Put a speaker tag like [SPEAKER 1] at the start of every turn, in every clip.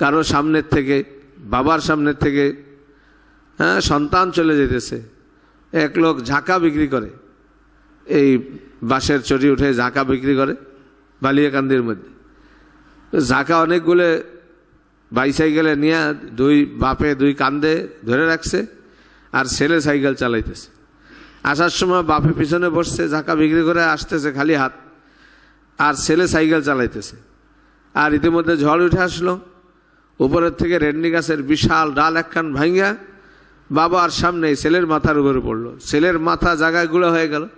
[SPEAKER 1] কারও সামনের থেকে, বাবার সামনের থেকে হ্যাঁ সন্তান চলে যেতেছে। এক লোক ঝাঁকা বিক্রি করে, এই বাঁশের চটি উঠে ঝাঁকা বিক্রি করে বালিয়াকান্দির মধ্যে। ঝাঁকা অনেকগুলো বাইসাইকেলে নিয়ে দুই বাপে দুই কান্দে ধরে রাখছে আর ছেলে সাইকেল চালাইতেছে। আসার সময় বাপে পিছনে বসছে, ঝাঁকা বিক্রি করে আসতেছে খালি হাত, আর ছেলে সাইকেল চালাইতেছে। আর ইতিমধ্যে ঝড় উঠে আসলো উপরের থেকে রেডনি গাছের বিশাল ডাল একখান ভাঙ্গা বাবার সামনে ছেলের মাথার উপরে পড়ল। ছেলের মাথা জায়গায় গুঁড়ো হয়ে গেল।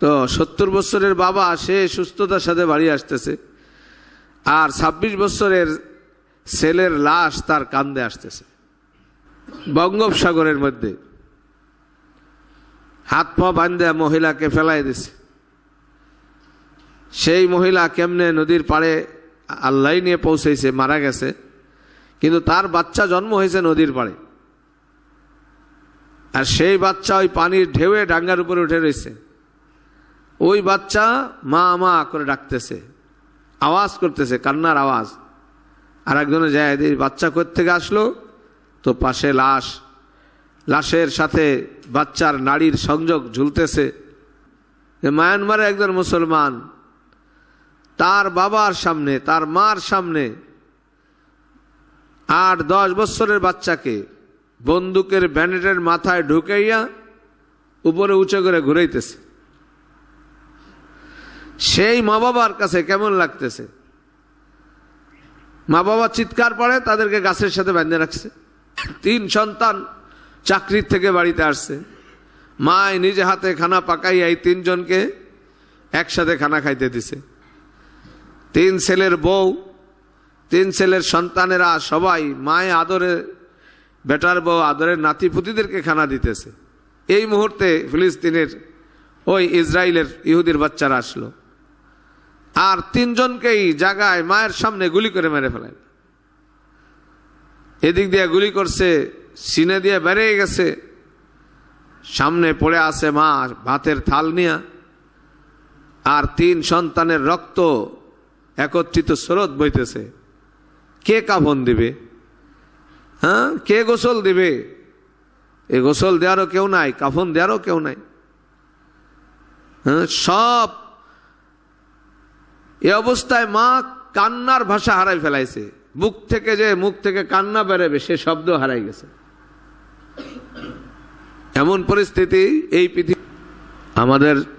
[SPEAKER 1] তো সত্তর বছরের বাবা, সে সুস্থতার সাথে বাড়ি আসতেছে। আর ২৬ বছরের ছেলের লাশ তার কান্দে আসতেছে। বঙ্গোপসাগরের মধ্যে। হাত পা বান্ধে মহিলাকে ফেলাই দিছে। সেই মহিলা কেমনে নদীর পাড়ে আল্লাহ নিয়ে পৌঁছেছে, মারা গেছে। কিন্তু তার বাচ্চা জন্ম হয়েছে নদীর পাড়ে। আর সেই বাচ্চা ওই পানির ঢেউয়ে ডাঙ্গার উপরে উঠে রয়েছে। ওই বাচ্চা মা মা করে ডাকতেছে, আওয়াজ করতেছে, কান্নার আওয়াজ। আর একজনে যায় বাচ্চা থেকে আসলো? তো পাশে লাশ। লাশের সাথে বাচ্চার নারীর সংযোগ ঝুলতেছে। মায়ানমারে একজন মুসলমান তার বাবার সামনে, তার মার সামনে আট, দশ বছরের বাচ্চাকে বন্দুকের ব্যানেটের মাথায় ঢুকাইয়া উপরে উঁচু করে ঘুরাইতেছে। সেই মা বাবার কাছে কেমন লাগতেছে? মা বাবা চিৎকার পড়ে, তাদেরকে গাছের সাথে বেঁধে রাখছে। তিন সন্তান চাকরির থেকে বাড়িতে আসছে। মায় নিজে হাতে খানা পাকাইয়া এই তিনজনকে একসাথে খানা খাইতে দিছে। তিন ছেলের বউ, তিন ছেলের সন্তানেরা সবাই মায়ে আদরে, বেটার বউ আদরের নাতিপুতিদেরকে খানা দিতেছে। এই মুহূর্তে ফিলিস্তিনের ওই ইসরায়েলের ইহুদির বাচ্চারা আসলো। আর তিনজনকেই জায়গায় মায়ের সামনে গুলি করে মেরে ফেলেন এদিক দিয়ে গুলি করছে, সিনে দিয়ে বেড়ে গেছে। সামনে পড়ে আছে মা ভাতের থাল নিয়া। আর তিন সন্তানের রক্ত একত্রিত স্রোত বইতেছে। কে কাফন দিবে? হ্যাঁ? কে গোসল দিবে? এ গোসল দেওয়ারও কেউ নাই, কাফন দেওয়ারও কেউ নাই। হ্যাঁ? সব এ অবস্থায় মা কান্নার ভাষা হারাই ফেলাইছে। মুখ থেকে যে মুখ থেকে কান্না বেরোবে, সে শব্দ হারাই গেছে। এমন পরিস্থিতি এই পৃথিবী আমাদের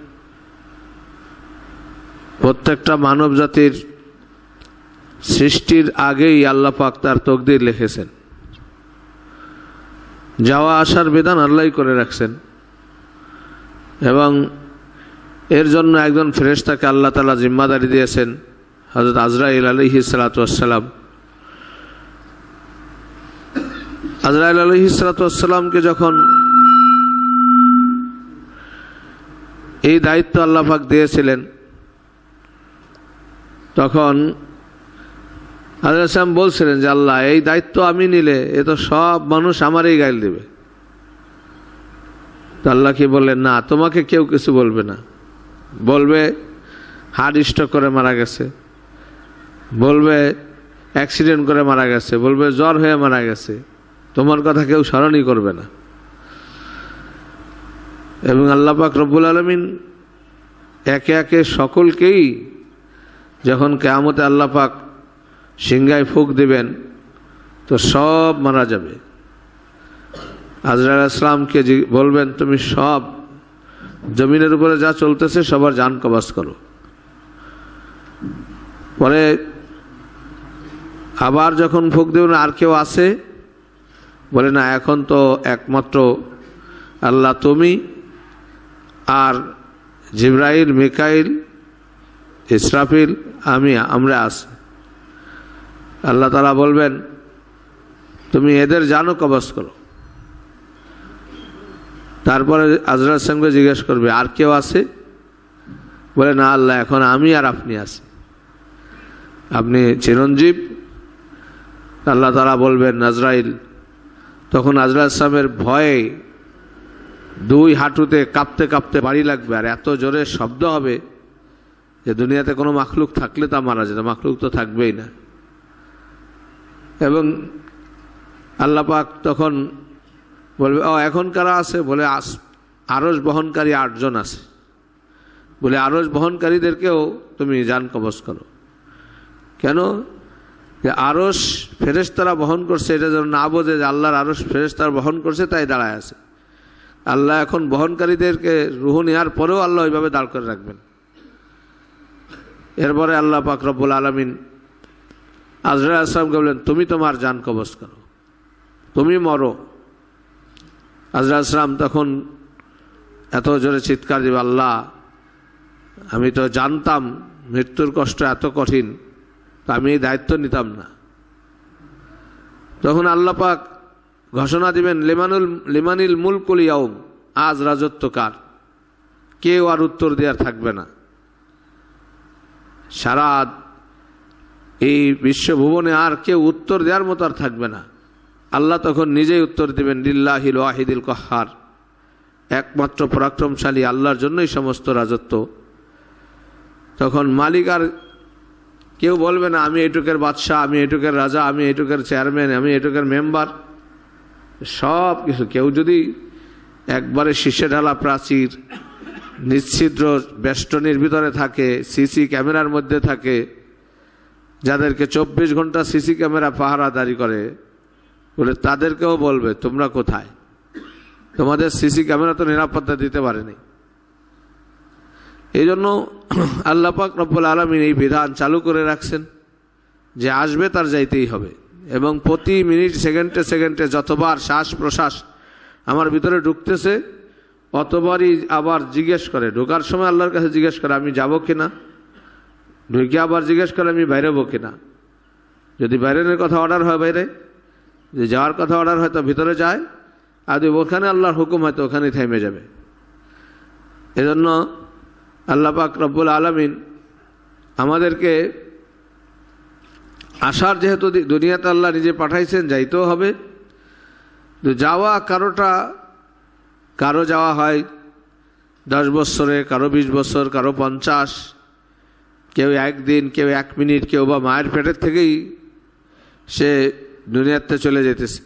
[SPEAKER 1] প্রত্যেকটা মানব জাতির সৃষ্টির আগেই আল্লাহ পাক তার তকদির লিখেছেন। যাওয়া আসার বিধান আল্লাহ করে রাখছেন। এবং এর জন্য একজন ফেরেশতাকে আল্লাহ তালা জিম্মাদারি দিয়েছেন হজরত আজরাইল আলহি সালাতাম আজরাইল আলহি সালাতামকে যখন এই দায়িত্ব আল্লাহাক দিয়েছিলেন তখন আল্লাহ বলছিলেন যে, আল্লাহ, এই দায়িত্ব আমি নিলে এ তো সব মানুষ আমারই গাইল দেবে। তো আল্লাহ কি বললেন, না, তোমাকে কেউ কিছু বলবে না। বলবে হার্ট স্ট্রোক করে মারা গেছে। বলবে, অ্যাক্সিডেন্ট করে মারা গেছে। বলবে, জ্বর হয়ে মারা গেছে। তোমার কথা কেউ স্মরণই করবে না। এবং আল্লাপাক রব্বুল আলমিন একে একে সকলকেই যখন কেয়ামতে আল্লাপাক সিংগায় ফুক দিবেন, তো সব মারা যাবে। আজরাল ইসলামকে বলবেন, তুমি সব জমিনের উপরে যা চলতেছে, সবার যান কবাস করো। পরে আবার যখন ফুক দেবেন, আর কেউ আসে বলে, না, এখন তো একমাত্র আল্লাহ, তুমি আর জিব্রাইল, মিকাইল, ইসরাফিল আমি, আমরা আছি। আল্লাহ তালা বলবেন, তুমি এদের জানো কবস করো। তারপরে আজরার সঙ্গে জিজ্ঞেস করবে, আর কেউ আছে? বলে, না আল্লাহ, এখন আমি আর আপনি আছি। আপনি চিরঞ্জীব। আল্লাহ তালা বলবেন নাজরাইল তখন আজরা ইসলামের ভয়ে দুই হাঁটুতে কাঁপতে কাঁপতে বাড়ি লাগবে, আর এত জোরে শব্দ হবে। যে দুনিয়াতে কোনো মাখলুক থাকলে তা মারা যেত মাখলুক তো থাকবেই না। এবং আল্লাপাক তখন বলবে, ও, এখন কারা আছে? বলে, আস আরস বহনকারী আটজন আছে। বলে আরস বহনকারীদেরকেও তুমি যান কবচ করো। কেন? যে আরস ফেরেশতারা বহন করছে, এটা যেন না বোঝে যে আল্লাহর আরস ফেরেশতারা বহন করছে, তাই দাঁড়ায় আছে। আল্লাহ এখন বহনকারীদেরকে রুহ নেওয়ার পরেও আল্লাহ ওইভাবে দাঁড় করে রাখবেন। এরপরে আল্লাহ পাক আলমিন আজরা আসলামকে বললেন, তুমি তোমার যান কবচ করো। তুমি মরো। আজরা আসলাম তখন এত জোরে চিৎকার দিবে, আল্লাহ, আমি তো জানতাম মৃত্যুর কষ্ট এত কঠিন, তা আমি এই দায়িত্ব নিতাম না। তখন আল্লাহ পাক ঘোষণা দিবেন, লিমানুল, লিমানিল মুলকুল ইয়াউম, আজ রাজত্ব কার? কেউ আর উত্তর দেওয়ার থাকবে না। সারা এই বিশ্বভুবনে আর কেউ উত্তর দেওয়ার মতো আর থাকবে না। আল্লাহ তখন নিজেই উত্তর দিবেন, লিল্লাহিল ওয়াহিদুল কহার। একমাত্র পরাক্রমশালী, আল্লাহর জন্যই সমস্ত রাজত্ব। তখন মালিক আর কেউ বলবে না, আমি এটুকের বাদশাহ, আমি এটুকের রাজা, আমি এটুকের চেয়ারম্যান, আমি এটুকের মেম্বার। সব কিছু কেউ যদি একবারে শীর্ষে ঢালা প্রাচীর নিচ্ছিদ্র বেষ্টনীর ভিতরে থাকে সিসি ক্যামেরার মধ্যে থাকে, যাদেরকে চব্বিশ ঘণ্টা সিসি ক্যামেরা পাহারা পাহারাদারি করে, বলে তাদেরকেও বলবে, তোমরা কোথায়? তোমাদের সিসি ক্যামেরা তো নিরাপত্তা দিতে পারেনি। এই জন্য আল্লাপাক রব্বুল আলমিন এই বিধান চালু করে রাখছেন যে আসবে তার যাইতেই হবে। এবং প্রতি মিনিট সেকেন্ডে সেকেন্ডে যতবার শ্বাস প্রশ্বাস আমার ভিতরে ঢুকতেছে অতবারই আবার জিজ্ঞেস করে, ঢোকার সময় আল্লাহর কাছে জিজ্ঞেস করে, আমি যাব কিনা? ঢুকে আবার জিজ্ঞেস করে, আমি বাইরে বাইরেবো কিনা? যদি বাইরের কথা অর্ডার হয় বাইরে, যদি যাওয়ার কথা অর্ডার হয় তো ভিতরে যায়, আর যদি ওখানে আল্লাহর হুকুম হয় তো ওখানেই থেমে যাবে। এজন্য আল্লাহ পাক রব্বুল আলমিন আমাদেরকে আসার যেহেতু দুনিয়াতে আল্লাহ নিজে পাঠাইছেন, যাইতেও হবে। যাওয়া কারোটা কারও যাওয়া হয় দশ বছরে, কারও বিশ বছর, কারও পঞ্চাশ। কেউ একদিন, কেউ এক মিনিট, কেউ বা মায়ের পেটের থেকেই সে দুনিয়াতে চলে যেতেছে।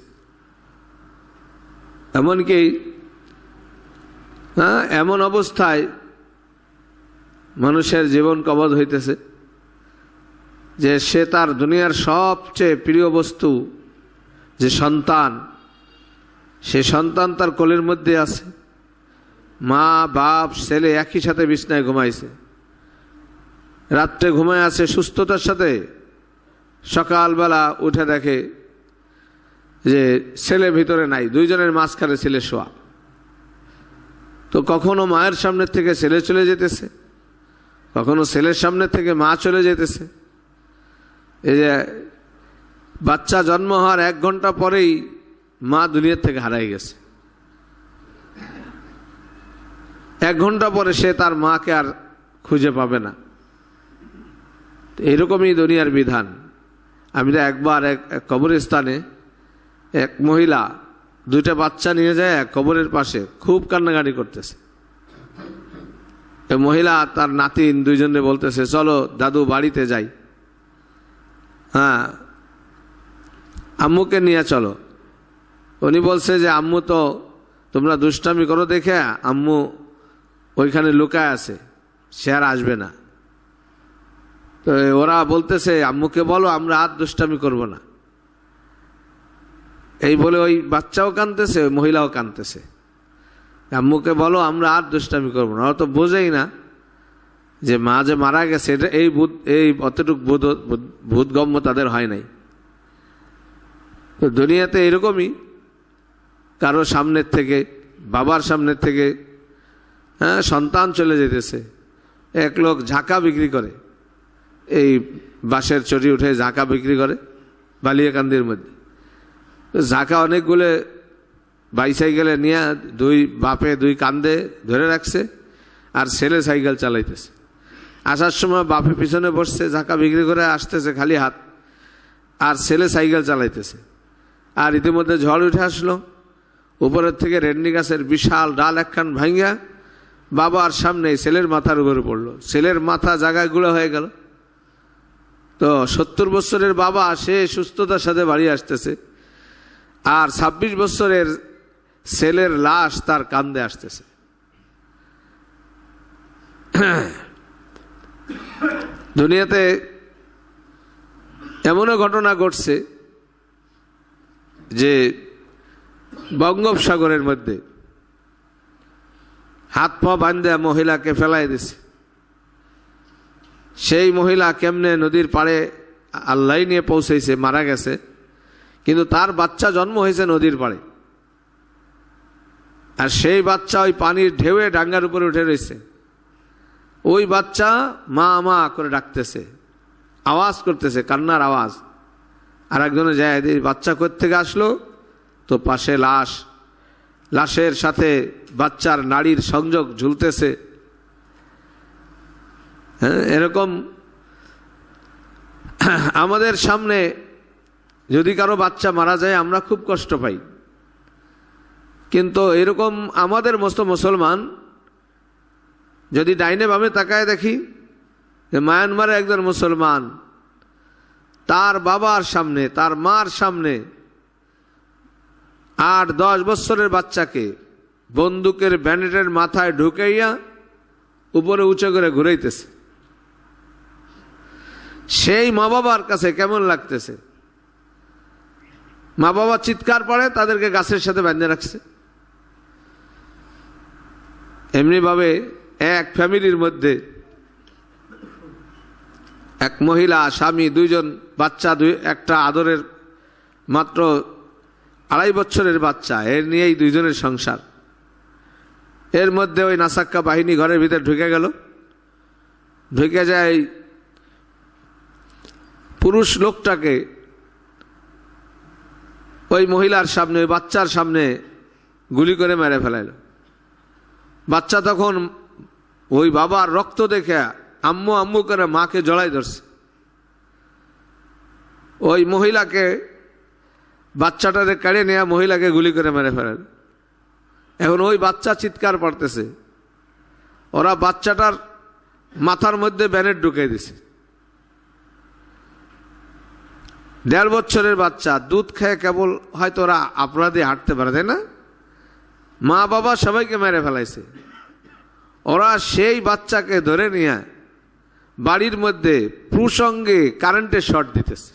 [SPEAKER 1] এমনকি হ্যাঁ এমন অবস্থায় মানুষের জীবন কবজ হইতেছে যে সে তার দুনিয়ার সবচেয়ে প্রিয় বস্তু, যে সন্তান সে সন্তান তার কোলের মধ্যে আছে। মা, বাপ, ছেলে একই সাথে বিছনায় ঘুমাইছে। রাত্রে ঘুমায় আছে সুস্থতার সাথে। সকালবেলা উঠে দেখে যে ছেলে ভিতরে নাই, দুইজনের মাঝখানে ছেলে শোয়া। তো কখনো মায়ের সামনের থেকে ছেলে চলে যেতেছে, কখনো ছেলের সামনে থেকে মা চলে যেতেছে। এই যে বাচ্চা জন্ম হওয়ার এক ঘণ্টা পরেই মা দুনিয়ার থেকে হারাই গেছে। এক ঘণ্টা পরে সে তার মাকে আর খুঁজে পাবে না। এরকমই দুনিয়ার বিধান। আমি তো একবার এক কবরস্থানে এক মহিলা দুইটা বাচ্চা নিয়ে যায় এক কবরের পাশে, খুব কান্নাকাটি করতেছে। মহিলা তার নাতিন দুইজনে বলতেছে, চলো দাদু বাড়িতে যাই। হ্যাঁ আম্মুকে নিয়ে চলো। উনি বলছে যে, আম্মু তো তোমরা দুষ্টামি করো দেখে, আম্মু ওইখানে লুকায় আছে, সে আর আসবে না। তো ওরা বলতেছে, আম্মুকে বলো, আমরা আর দুষ্টামি করব না। এই বলে ওই বাচ্চাও কানতেছে ওই মহিলাও কানতেছে আম্মুকে বলো, আমরা আর দুষ্টামি করব না। ওরা তো বোঝেই না যে, মা যে মারা গেছে, এটা এই বুধ, এই অতটুক বোধ, বোধগম্য তাদের হয় নাই। তো দুনিয়াতে এরকমই। কারও সামনের থেকে, বাবার সামনের থেকে হ্যাঁ সন্তান চলে যেতেছে। এক লোক ঝাঁকা বিক্রি করে। এই বাঁশের চটি উঠে ঝাঁকা বিক্রি করে বালিয়াকান্দির মধ্যে। ঝাঁকা অনেকগুলো বাইসাইকেলে নিয়ে দুই বাপে দুই কান্দে ধরে রাখছে আর ছেলে সাইকেল চালাইতেছে। আসার সময় বাপে পিছনে বসছে, ঝাঁকা বিক্রি করে আসতেছে খালি হাত। আর ছেলে সাইকেল চালাইতেছে। আর ইতিমধ্যে ঝড় উঠে আসলো। উপরের থেকে রেন্ডি গাছের বিশাল ডাল একখান ভাঙ্গা বাবার সামনে ছেলের মাথার উপরে পড়ল। ছেলের মাথা জায়গায় গুঁড়ো হয়ে গেল। তো সত্তর বছরের বাবা, সে সুস্থতার সাথে বাড়ি আসতেছে। আর ২৬ বছরের ছেলের লাশ তার কান্দে আসতেছে। দুনিয়াতে এমনও ঘটনা ঘটছে যে বঙ্গোপসাগরের মধ্যে। হাত পা বান্ধে মহিলাকে ফেলাই দিছে। সেই মহিলা কেমনে নদীর পাড়ে আল্লাহ নিয়ে পৌঁছেছে মারা গেছে। কিন্তু তার বাচ্চা জন্ম হয়েছে নদীর পাড়ে। আর সেই বাচ্চা ওই পানির ঢেউয়ে ডাঙ্গার উপরে উঠে রয়েছে। ওই বাচ্চা মা মা করে ডাকতেছে, আওয়াজ করতেছে, কান্নার আওয়াজ। আর একজনে যায় বাচ্চা থেকে আসলো? তো পাশে লাশ। লাশের সাথে বাচ্চার নাড়ির সংযোগ ঝুলতেছে। হ্যাঁ এরকম আমাদের সামনে যদি কারও বাচ্চা মারা যায়, আমরা খুব কষ্ট পাই। কিন্তু এরকম আমাদের মস্ত মুসলমান যদি ডাইনে বামে তাকায় দেখি, যে মায়ানমারে একজন মুসলমান, তার বাবার সামনে, তার মার সামনে আট দশ বছরের বাচ্চাকে বন্দুকের ব্যানেটের মাথায় ঢুকাইয়া উপরে উঁচু করে ঘুরাইতেছে। সেই মা বাবার কাছে কেমন লাগতেছে? মা বাবা চিৎকার পড়ে তাদেরকে গাছের সাথে বেঁধে রাখছে। এমনিভাবে এক ফ্যামিলির মধ্যে এক মহিলা, স্বামী, দুইজন বাচ্চা, দুই, একটা আদরের মাত্র আড়াই বছরের বাচ্চা, এর নিয়েই দুইজনের সংসার। এর মধ্যে ওই নাসাক্কা বাহিনী ঘরের ভিতরে ঢুকে গেল। ঢুকে যায় পুরুষ লোকটাকে। ওই মহিলার সামনে, ওই বাচ্চার সামনে গুলি করে মেরে ফেলাইল। বাচ্চা তখন ওই বাবার রক্ত দেখে আম্মু আম্মু করে মাকে জড়াই ধরছে। ওই মহিলাকে বাচ্চাটারে কেড়ে নেয়া মহিলাকে গুলি করে মেরে ফেলেন এখন ওই বাচ্চা চিৎকার পারতেছে ওরা বাচ্চাটার মাথার মধ্যে ব্যানেট ঢুকে দিছে। দেড় বছরের বাচ্চা, দুধ খেয়ে কেবল হয়তো ওরা আপরাধে হাঁটতে পারে, তাই না? মা বাবা সবাইকে মেরে ফেলাইছে। ওরা সেই বাচ্চাকে ধরে নিয়ে বাড়ির মধ্যে প্রসঙ্গে কারেন্টের শর্ট দিতেছে।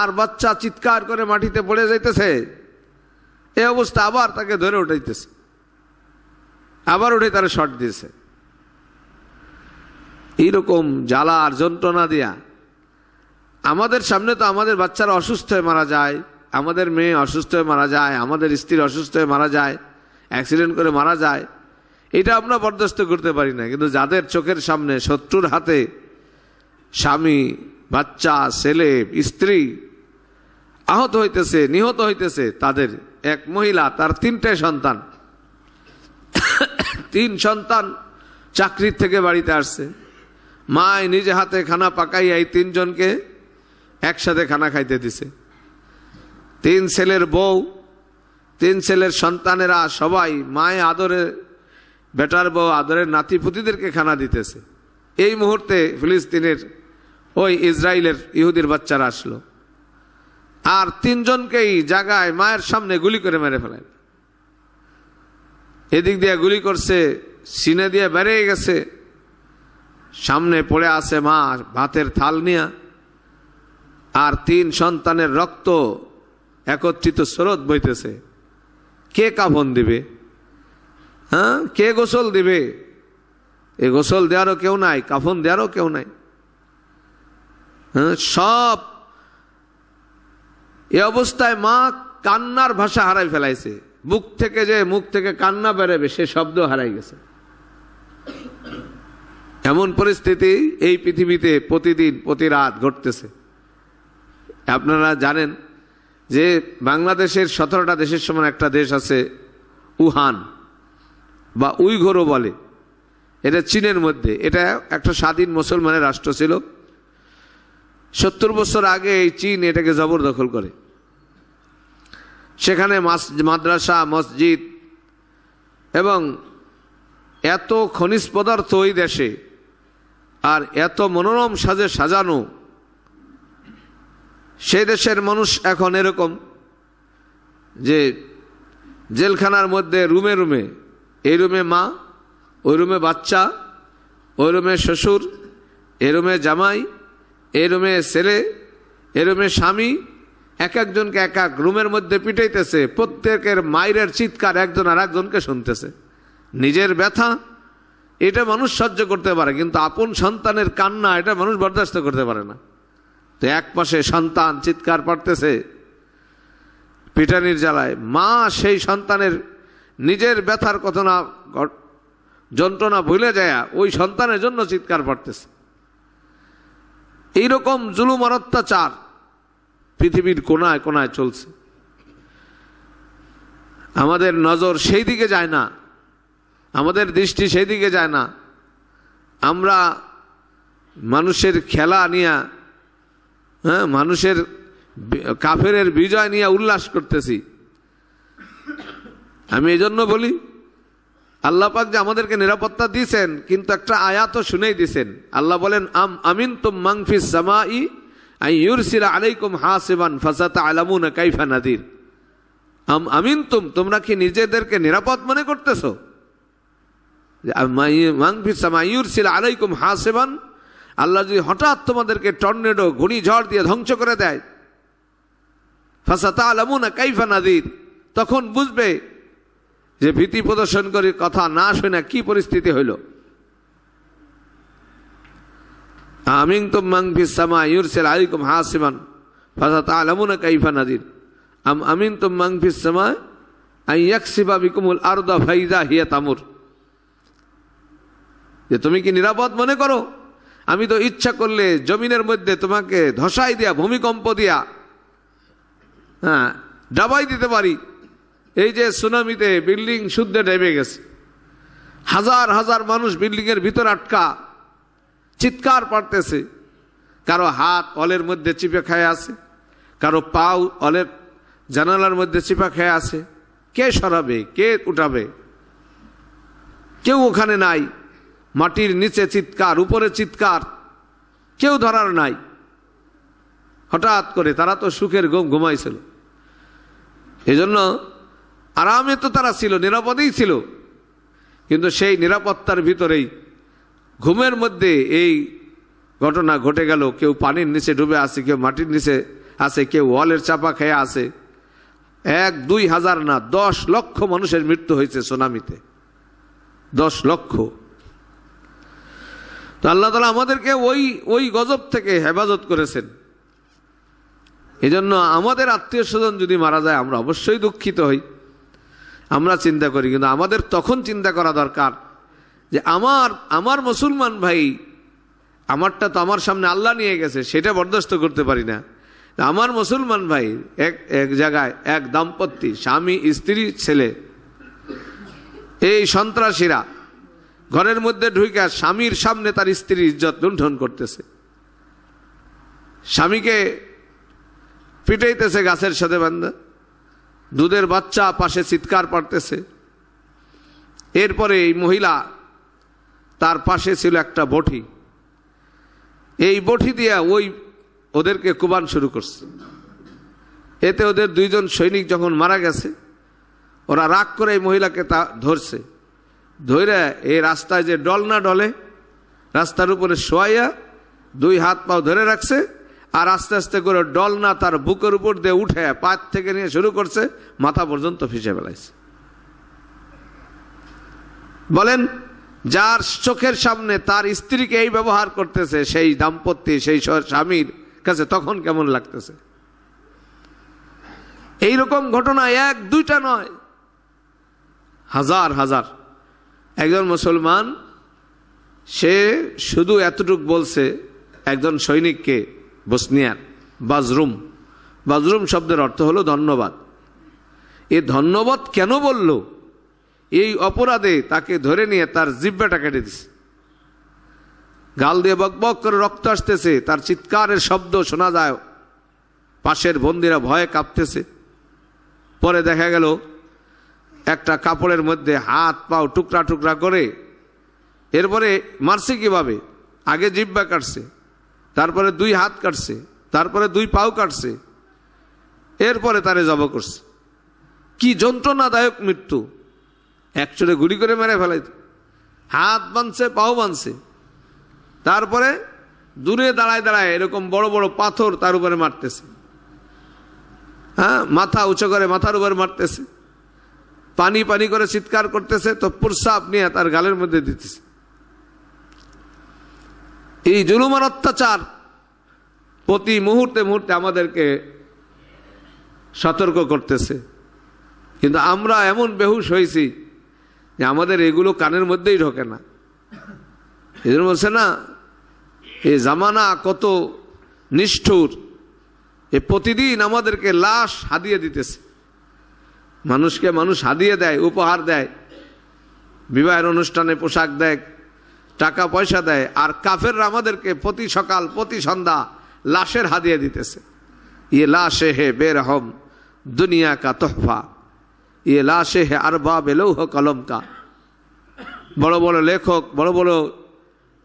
[SPEAKER 1] আর বাচ্চা চিৎকার করে মাটিতে পড়ে যাইতেছে এই অবস্থা আবার তাকে ধরে উঠাইতেছে। আবার উঠে তারা শর্ট দিয়েছে। এইরকম জ্বালা আর যন্ত্রণা দিয়া আমাদের সামনে তো আমাদের বাচ্চারা অসুস্থ হয়ে মারা যায়, আমাদের মেয়ে অসুস্থ হয়ে মারা যায়, আমাদের স্ত্রী অসুস্থ হয়ে মারা যায় অ্যাক্সিডেন্ট করে মারা যায়, এটা আমরা বরদাস্ত করতে পারি না। কিন্তু যাদের চোখের সামনে শত্রুর হাতে স্বামী বাচ্চা, ছেলে, স্ত্রী আহত হইতেছে, নিহত হইতেছে, তাদের এক মহিলা, তার তিনটে সন্তান। তিন সন্তান চাকরির থেকে বাড়িতে আসছে। মায় নিজে হাতে খানা পাকাইয়া এই তিনজনকে একসাথে খানা খাইতে দিছে। তিন ছেলের বউ, তিন ছেলের সন্তানেরা সবাই মায় আদরে, বেটার বউ আদরের নাতিপুতিদেরকে খানা দিতেছে। এই মুহূর্তে ফিলিস্তিনের ওই ইসরায়েলের ইহুদির বাচ্চারা আসলো। আর তিনজনকেই জায়গায় মায়ের সামনে গুলি করে মেরে ফেলেন। এদিক দিয়ে গুলি করছে, সিনে দিয়ে বেড়ে গেছে। সামনে পড়ে আছে মা ভাতের থাল নিয়া। আর তিন সন্তানের রক্ত একত্রিত স্রোত বইতেছে। কে কাফন দিবে? হ্যাঁ? কে গোসল দিবে? এ গোসল দেওয়ারও কেউ নাই, কাফন দেওয়ারও কেউ নাই। সব এ অবস্থায় মা কান্নার ভাষা হারাই ফেলাইছে। বুক থেকে যে মুখ থেকে কান্না বেরোবে, সে শব্দ হারাই গেছে। এমন পরিস্থিতি এই পৃথিবীতে প্রতিদিন প্রতি রাত ঘটতেছে। আপনারা জানেন যে বাংলাদেশের সতেরোটা দেশের সমান একটা দেশ আছে উহান, বা উইঘরও বলে। এটা চীনের মধ্যে। এটা একটা স্বাধীন মুসলমানের রাষ্ট্র ছিল। সত্তর বছর আগে এই চীন এটাকে জবরদখল করে। সেখানে মাদ্রাসা, মসজিদ এবং এত খনিজ পদার্থ ওই দেশে আর এত মনোরম সাজে সাজানো, সেই দেশের মানুষ এখন এরকম যে জেলখানার মধ্যে রুমে রুমে, এই রুমে মা, ওই রুমে বাচ্চা, ওই রুমে শ্বশুর এ রুমে জামাই এ ছেলে এ স্বামী, এক একজনকে এক এক রুমের মধ্যে পিটাইতেছে, প্রত্যেকের মায়ের চিৎকার একজন আর একজনকে শুনতেছে। নিজের ব্যথা, এটা মানুষ সহ্য করতে পারে, কিন্তু আপন সন্তানের কান্না, এটা মানুষ বরদাস্ত করতে পারে না। তো এক পাশে সন্তান চিৎকার পারতেছে পিটানির জ্বালায়। মা সেই সন্তানের নিজের ব্যথার কথা না, যন্ত্রণা ভুলে যায়, ওই সন্তানের জন্য চিৎকার পারতেছে এইরকম জুলুম আর অত্যাচার পৃথিবীর কোনায় কোনায় চলছে। আমাদের নজর সেই দিকে যায় না, আমাদের দৃষ্টি সেই দিকে যায় না। আমরা মানুষের খেলা নিয়ে হ্যাঁ মানুষের কাফেরের বিজয় নিয়ে উল্লাস করতেছি। আমি এই জন্য বলি আল্লাহ পাক যে আমাদেরকে নিরাপত্তা দিয়েছেন, কিন্তু একটা আয়াতও শুনেই দিছেন আল্লাহ বলেন, আম আমিন তুম মাংফিস সামাই আই ইউরসিলা আলাইকুম হাসিবান ফাসাতা আলামুনা কাইফা নাদির। আম আমিন তুম তোমরা কি নিজেদেরকে নিরাপদ মনে করতেছো? মাংফিস সামাই ইউরসিলা আলাইকুম হাসিবান, আল্লাহ যদি হঠাৎ তোমাদেরকে টর্নেডো ঘূর্ণিঝড় দিয়ে ধ্বংস করে দেয়, ফাসাতা আলামুনা কাইফা নাদির, তখন বুঝবে যে ভীতি প্রদর্শন করে কথা না শুনে কি পরিস্থিতি হইল? আমিন তুম মাংফিস সামা ইউরসিল আলাইকুম হাসিমান ফাসাতা আলামুনা কাইফা নাদির। আম আমিন তুম মাংফিস সামা আই ইয়াকসিবা বিকুমুল আরদা ফাইদা হিয়া তামুর। যে তুমি কি নিরাপদ মনে করো? আমি তো ইচ্ছা করলে জমিনের মধ্যে তোমাকে ধসাই দিয়া, ভূমিকম্প দিয়া হ্যাঁ ডাবাই দিতে পারি। এই যে সুনামিতে বিল্ডিং শুদ্ধে ডেবে গেছে। হাজার হাজার মানুষ বিল্ডিংয়ের ভিতর আটকা। চিৎকার পারতেছে। কারও হাত অলের মধ্যে চিপে খায় আছে। কারও পাও অলের জানালার মধ্যে চিপা খেয়ে আছে। কে সরাবে? কে উঠাবে? কেউ ওখানে নাই। মাটির নিচে চিৎকার, উপরে চিৎকার। কেউ ধরার নাই। হঠাৎ করে তারা তো সুখের ঘুম ঘুমাইছিল। এজন্য আরামে তো তারা ছিল, নিরাপদেই ছিল। কিন্তু সেই নিরাপত্তার ভিতরেই ঘুমের মধ্যে এই ঘটনা ঘটে গেল। কেউ পানির নিচে ডুবে আছে, কেউ মাটির নিচে আছে, কেউ ওয়ালের চাপা খেয়ে আছে। এক, দুই হাজার না, দশ লক্ষ মানুষের মৃত্যু হয়েছে সুনামিতে। দশ লক্ষ। তো আল্লাহ তালা আমাদেরকে ওই ওই গজব থেকে হেফাজত করেছেন। এজন্য আমাদের আত্মীয় স্বজন যদি মারা যায়, আমরা অবশ্যই দুঃখিত হই। আমরা চিন্তা করি, কিন্তু আমাদের তখন চিন্তা করা দরকার যে আমার আমার মুসলমান ভাই, আমারটা তো আমার সামনে আল্লাহ নিয়ে গেছে, সেটা বরদাস্ত করতে পারি না। আমার মুসলমান ভাই, এক এক জায়গায় এক দাম্পত্য স্বামী, স্ত্রী, ছেলে। এই সন্ত্রাসীরা ঘরের মধ্যে ঢুকে স্বামীর সামনে তার স্ত্রীর ইজ্জত লুণ্ঠন করতেছে। স্বামীকে পিটাইতেছে গাছের সাথে বান্ধা দুধের বাচ্চা পাশে চিৎকার পারতেছে। এরপরে এই মহিলা তার পাশে ছিল একটা বঠি। এই বঠি দিয়া ওই ওদেরকে কুবান শুরু করছে। এতে ওদের দুইজন সৈনিক যখন মারা গেছে, ওরা রাগ করে এই মহিলাকে তা ধরছে। ধরে এই রাস্তায় যে ডল না ডলে, রাস্তার উপরে শোয়াইয়া দুই হাত পাও ধরে রাখছে আর আস্তে আস্তে করে ডল না তার বুকের উপর দিয়ে উঠে পাত থেকে নিয়ে শুরু করছে, মাথা পর্যন্ত ফিসে ফেলাইছে। বলেন, যার চোখের সামনে তার স্ত্রীকে এই ব্যবহার করতেছে, সেই দাম্পত্য, সেই স্বামীর কাছে তখন কেমন লাগতেছে? এই রকম ঘটনা এক, দুইটা নয়। হাজার হাজার। একজন মুসলমান, সে শুধু এতটুক বলছে, একজন সৈনিককে বসনিয়ার বাজরুম। বাজরুম শব্দের অর্থ হলো ধন্যবাদ। এ ধন্যবাদ কেন বলল? এই অপরাধে তাকে ধরে নিয়ে তার জিব্বাটা কেটে দিছে। গাল দিয়ে বক বক করে রক্ত আসতেছে, তার চিৎকারের শব্দ শোনা যায়। পাশের বন্দিরা ভয়ে কাঁপতেছে। পরে দেখা গেল, একটা কাপড়ের মধ্যে হাত পাও টুকরা টুকরা করে, এরপরে মারছে কীভাবে? আগে জিব্বা কাটছে। তারপরে দুই হাত কাটছে, তারপরে দুই পাও কাটছে, এরপরে তারে জব করছে। কি যন্ত্রণাদায়ক মৃত্যু। একচুরে গুলি করে মেরে ফেলাইত। হাত বাঁধছে পাও বাঁধছে তারপরে দূরে দাঁড়ায় দাঁড়ায় এরকম বড় বড় পাথর তার উপরে মারতেছে। হ্যাঁ মাথা উঁচু করে মাথার উপরে মারতেছে। পানি পানি করে চিৎকার করতেছে, তো প্রসাব নিয়ে তার গালের মধ্যে দিতেছে। এই জুলুমার অত্যাচার প্রতি মুহূর্তে মুহূর্তে আমাদেরকে সতর্ক করতেছে। কিন্তু আমরা এমন বেহুশ হয়েছি যে আমাদের এগুলো কানের মধ্যেই ঢোকে না। এই জন্য বলছে না এই জামানা কত নিষ্ঠুর। এ প্রতিদিন আমাদেরকে লাশ হাদিয়ে দিতেছে। মানুষকে মানুষ হাদিয়ে দেয়, উপহার দেয়। বিবাহের অনুষ্ঠানে পোশাক দেয় টাকা পয়সা দেয়, আর কাফেররা আমাদেরকে প্রতি সকাল, প্রতি সন্ধ্যা লাশের হাদিয়ে দিতেছে। ইয়ে লাশে হে বেরহম দুনিয়া কা তোহফা। ইয়ে লাশে হে আরবা বেলৌহ কলম কা। বড় বড় লেখক, বড় বড়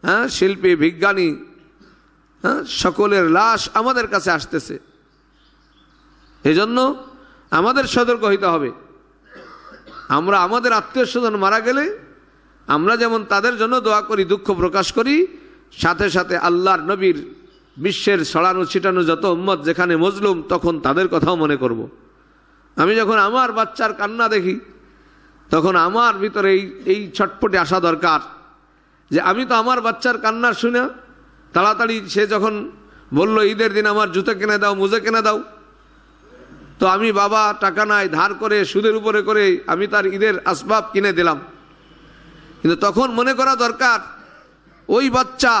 [SPEAKER 1] হ্যাঁ শিল্পী, বিজ্ঞানী হ্যাঁ সকলের লাশ আমাদের কাছে আসতেছে। এজন্য আমাদের সতর্ক হইতে হবে। আমরা আমাদের আত্মীয় স্বজন মারা গেলে আমরা যেমন তাদের জন্য দোয়া করি, দুঃখ প্রকাশ করি, সাথে সাথে আল্লাহর নবীর বিশ্বের ছড়ানো, ছিটানো যত উম্মত যেখানে মজলুম, তখন তাদের কথাও মনে করব। আমি যখন আমার বাচ্চার কান্না দেখি, তখন আমার ভিতরে এই এই ছটপটে আসা দরকার যে আমি তো আমার বাচ্চার কান্না শুনে তাড়াতাড়ি সে যখন বলল, ঈদের দিন আমার জুতো কিনে দাও, মুজে কিনে দাও তো আমি বাবা টাকা নাই, ধার করে, সুদের উপরে করে আমি তার ঈদের আসবাব কিনে দিলাম কিন্তু তখন মনে করা দরকার, ওই বাচ্চা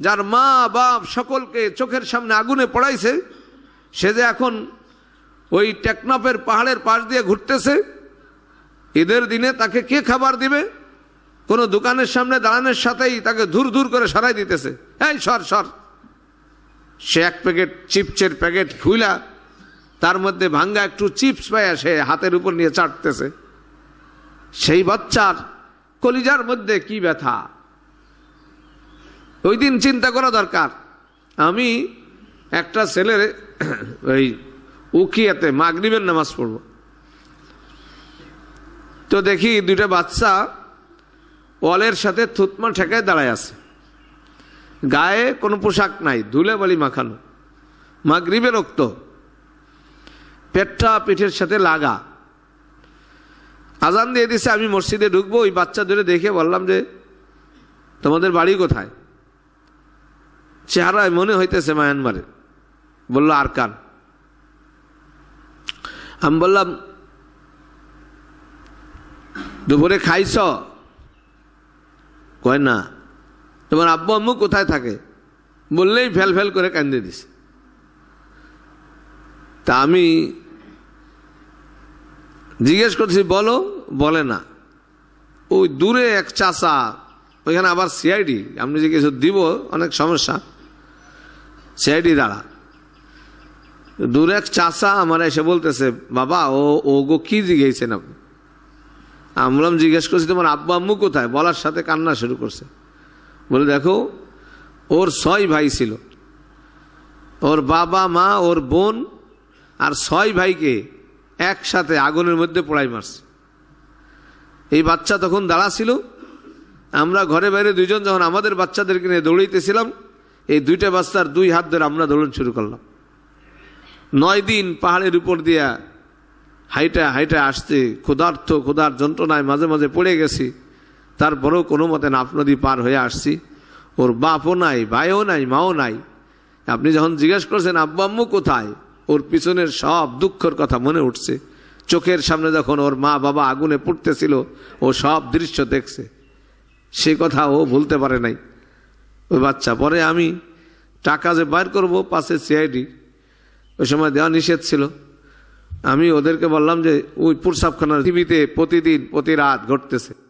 [SPEAKER 1] যার মা বাপ সকলকে চোখের সামনে আগুনে পড়াইছে, সে যে এখন ওই টেকনপের পাহাড়ের পাশ দিয়ে ঘুরতেছে, ঈদের দিনে তাকে কে খাবার দিবে? কোনো দোকানের সামনে দাঁড়ানোর সাথেই তাকে ধুর ধুর করে সরাই দিতেছে। এই সর সর। সে এক প্যাকেট চিপসের প্যাকেট খুইলা, তার মধ্যে ভাঙ্গা একটু চিপস পায় সে হাতের উপর নিয়ে চাটতেছে। সেই বাচ্চার কলিজার মধ্যে কি ব্যথা? ওই দিন চিন্তা করা দরকার। আমি একটা ছেলের ওই উকিয়াতে মাগরিবের নামাজ পড়ব। তো দেখি দুইটা বাচ্চা ওয়ালের সাথে থুতমা ঠেকায় দাঁড়ায় আছে। গায়ে কোনো পোশাক নাই, ধুলে বালি মাখানো। মাগরিবের রক্ত। পেটটা পিঠের সাথে লাগা। আজান দিয়ে দিছে, আমি মসজিদে ঢুকবো, ওই বাচ্চা ধরে দেখে বললাম যে, তোমাদের বাড়ি কোথায়? চেহারায় মনে হইতেছে মায়ানমারে। বলল, আর কান আমি বললাম, দুপুরে খাইছ? কয়, না। তোমার আব্বু আম্মু কোথায় থাকে? বললেই ফেল ফেল করে কান্দে দিছে। তা আমি জিজ্ঞেস করছি, বলো? বলে না। ওই দূরে এক চাষা ওইখানে আবার সিআইডি আপনি যে কিছু দিব, অনেক সমস্যা। সিআইডি, দাঁড়া। দূরে এক চাষা আমার এসে বলতেছে, বাবা, ও ও গো কি জিজ্ঞেসেন আপনি আমরাম জিজ্ঞেস করছি তোমার আব্বা আম্মু কোথায়? বলার সাথে কান্না শুরু করছে। বলে, দেখো, ওর ছয় ভাই ছিল। ওর বাবা মা, ওর বোন আর ছয় ভাইকে একসাথে আগুনের মধ্যে পোড়াই মারছে। এই বাচ্চা তখন দাঁড়া ছিল। আমরা ঘরে বাইরে দুইজন যখন আমাদের বাচ্চাদেরকে নিয়ে দৌড়াইতেছিলাম, এই দুইটা বাচ্চার দুই হাত ধরে আমরা দৌড়ন শুরু করলাম। নয় দিন পাহাড়ের উপর দিয়া হাইটা হাইটা আসছে ক্ষুধার্থ ক্ষুধার যন্ত্রণায় মাঝে মাঝে পড়ে গেছি। তারপরেও কোনো মতে নাফ নদী পার হয়ে আসছি। ওর বাপও নাই, ভাইও নাই, মাও নাই। আপনি যখন জিজ্ঞেস করছেন, আব্বু, আম্মু কোথায়? ওর পিছনের সব দুঃখের কথা মনে উঠছে। চোখের সামনে যখন ওর মা বাবা আগুনে পুড়তেছিল, ও সব দৃশ্য দেখছে। সে কথা ও ভুলতে পারে নাই। ওই বাচ্চা, পরে আমি টাকা যে বাইর করব পাশে সিআইডি ওই সময় দেওয়া নিষেধ ছিল। আমি ওদেরকে বললাম যে, ওই পুরসাবখানার টিভিতে প্রতিদিন, প্রতি রাত ঘটতেছে।